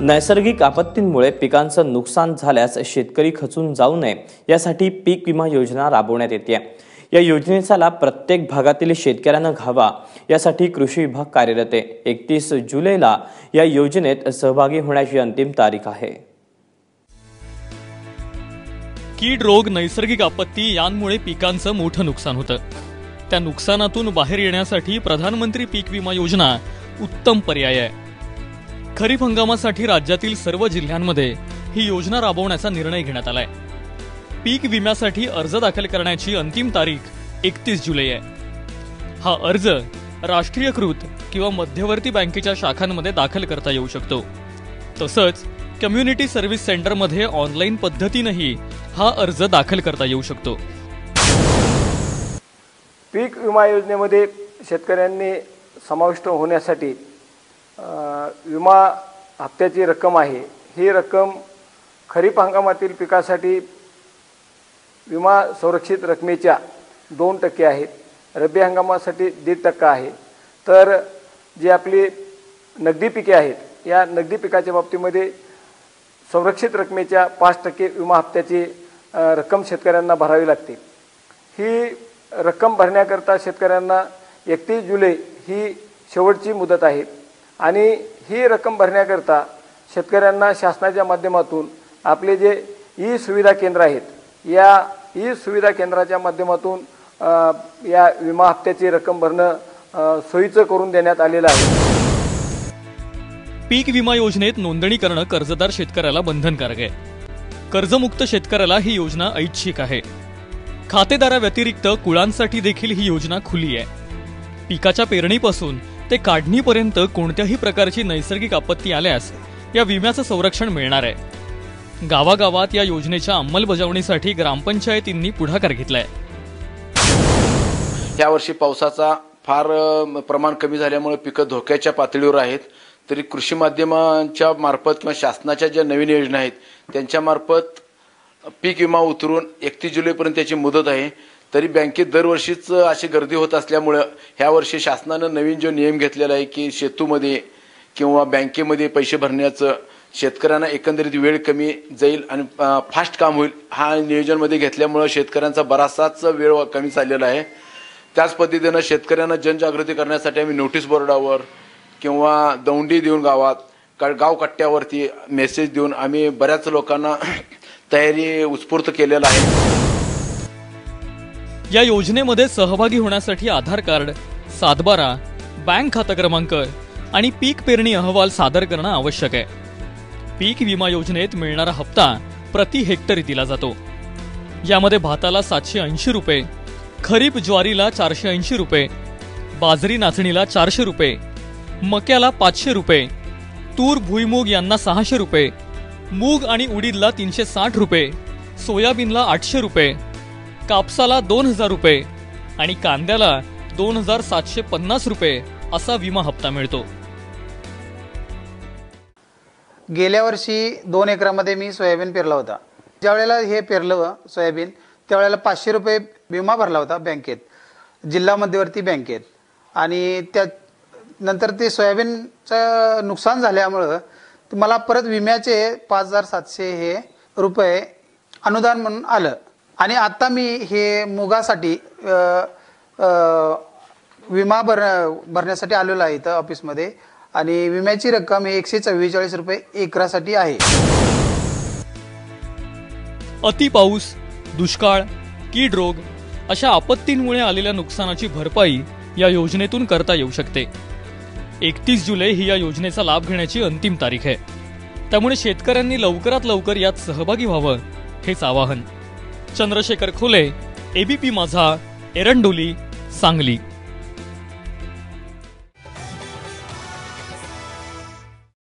नैसर्गिक आपत्तींमुळे पिकांचं नुकसान झाल्यास शेतकरी खचून जाऊ नये यासाठी पीक विमा योजना राबवण्यात येते. या योजनेचा लाभ प्रत्येक भागातील शेतकऱ्यांना घ्यावा यासाठी कृषी विभाग कार्यरत आहे. एकतीस जुलैला या योजनेत सहभागी होण्याची अंतिम तारीख आहे. कीड रोग नैसर्गिक आपत्ती यांमुळे पिकांचं मोठं नुकसान होतं. त्या नुकसानातून बाहेर येण्यासाठी प्रधानमंत्री पीक विमा योजना उत्तम पर्याय आहे. खरीप हंगामासाठी राज्यातील सर्व जिल्ह्यांमध्ये ही योजना राबवण्याचा निर्णय घेण्यात आलाय. पीक विम्यासाठी अर्ज दाखल करण्याची अंतिम तारीख एकतीस जुलै आहे. हा अर्ज राष्ट्रीयकृत किंवा मध्यवर्ती बँकेच्या शाखांमध्ये दाखल करता येऊ शकतो. तसंच कम्युनिटी सर्व्हिस सेंटरमध्ये ऑनलाईन पद्धतीनंही हा अर्ज दाखल करता येऊ शकतो. पीक विमा योजनेमध्ये शेतकऱ्यांनी समाविष्ट होण्यासाठी विमा हप्त्याची रक्कम आहे. ही रक्कम खरीप हंगामातील पिकासाठी विमा संरक्षित रकमेच्या दोन टक्के आहेत. रब्बी हंगामासाठी दीड टक्का आहे. तर जी आपली नगदी पिके आहेत या नगदी पिकाच्या बाबतीमध्ये संरक्षित रकमेच्या पाच टक्के विमा हप्त्याची रक्कम शेतकऱ्यांना भरावी लागते. ही रक्कम भरण्याकरता शेतकऱ्यांना एकतीस जुलै ही शेवटची मुदत आहे. आणि ही रक्कम भरण्याकरता शेतकऱ्यांना शासनाच्या माध्यमातून आपले जे ई सुविधा केंद्र आहेत या ई सुविधा केंद्राच्या माध्यमातून या विमा हप्त्याची रक्कम भरणं सोयीचं करून देण्यात आलेलं आहे. पीक विमा योजनेत नोंदणी करणं कर्जदार शेतकऱ्याला बंधनकारक आहे. कर्जमुक्त शेतकऱ्याला ही योजना ऐच्छिक आहे. खातेदाराव्यतिरिक्त कुळांसाठी देखील ही योजना खुली आहे. पिकाच्या पेरणीपासून ते काढणीपर्यंत कोणत्याही प्रकारची नैसर्गिक आपत्ती आल्यास या विम्याचं संरक्षण मिळणार आहे. गावागावात या योजनेच्या अंमलबजावणीसाठी ग्रामपंचायतींनी पुढाकार घेतलाय. यावर्षी पावसाचा फार प्रमाण कमी झाल्यामुळे पिकं धोक्याच्या पातळीवर आहेत. तरी कृषी माध्यमांच्या मार्फत किंवा शासनाच्या ज्या नवीन योजना आहेत त्यांच्या मार्फत पीक विमा उतरून एकतीस जुलैपर्यंत त्याची मुदत आहे. तरी बँकेत दरवर्षीच अशी गर्दी होत असल्यामुळं ह्या वर्षी शासनानं नवीन जो नियम घेतलेला आहे की शेतूमध्ये किंवा बँकेमध्ये पैसे भरण्याचं शेतकऱ्यांना एकंदरीत वेळ कमी जाईल आणि फास्ट काम होईल हा नियोजनमध्ये घेतल्यामुळं शेतकऱ्यांचा बराचसाच वेळ कमी चाललेला आहे. त्याच पद्धतीनं शेतकऱ्यांना जनजागृती करण्यासाठी आम्ही नोटीस बोर्डावर किंवा दौंडी देऊन गावात का गाव कट्ट्यावरती मेसेज देऊन आम्ही बऱ्याच लोकांना तयारी उत्स्फूर्त केलेला आहे. या योजनेमध्ये सहभागी होण्यासाठी आधार कार्ड सातबारा बँक खाता क्रमांक आणि पीक पेरणी अहवाल सादर करणं आवश्यक आहे. पीक विमा योजनेत मिळणारा हप्ता प्रति हेक्टरी दिला जातो. यामध्ये भाताला सातशे ऐंशी रुपये खरीप ज्वारीला चारशे ऐंशी रुपये बाजरी नाचणीला चारशे रुपये मक्याला पाचशे रुपये तूर भुईमूग यांना सहाशे रुपये मूग आणि उडीदला तीनशे साठ रुपये सोयाबीनला आठशे रुपये कापसाला दोन हजार रुपये आणि कांद्याला दोन हजार सातशे पन्नास रुपये असा विमा हप्ता मिळतो. गेल्या वर्षी दोन एकरामध्ये मी सोयाबीन पेरला होता. ज्यावेळेला हे पेरलं सोयाबीन त्यावेळेला पाचशे रुपये विमा भरला होता बँकेत जिल्हा मध्यवर्ती बँकेत. आणि त्या नंतर ते सोयाबीनचं नुकसान झाल्यामुळं मला परत विम्याचे पाच हजार सातशे हे रुपये अनुदान म्हणून आलं. आणि आता मी हे मुगासाठी विमा भर भरण्यासाठी आलेलो आहे इथं ऑफिसमध्ये. आणि विम्याची रक्कम ही एकशे चव्वेचाळीस रुपये एकरासाठी आहे. अति पाऊस दुष्काळ कीड रोग अशा आपत्तींमुळे आलेल्या नुकसानाची भरपाई या योजनेतून करता येऊ शकते. एकतीस जुलै ही या योजनेचा लाभ घेण्याची अंतिम तारीख आहे. त्यामुळे शेतकऱ्यांनी लवकरात लवकर यात सहभागी व्हावं हेच आवाहन. चंद्रशेखर खोले एबीपी माझा एरंडोली सांगली.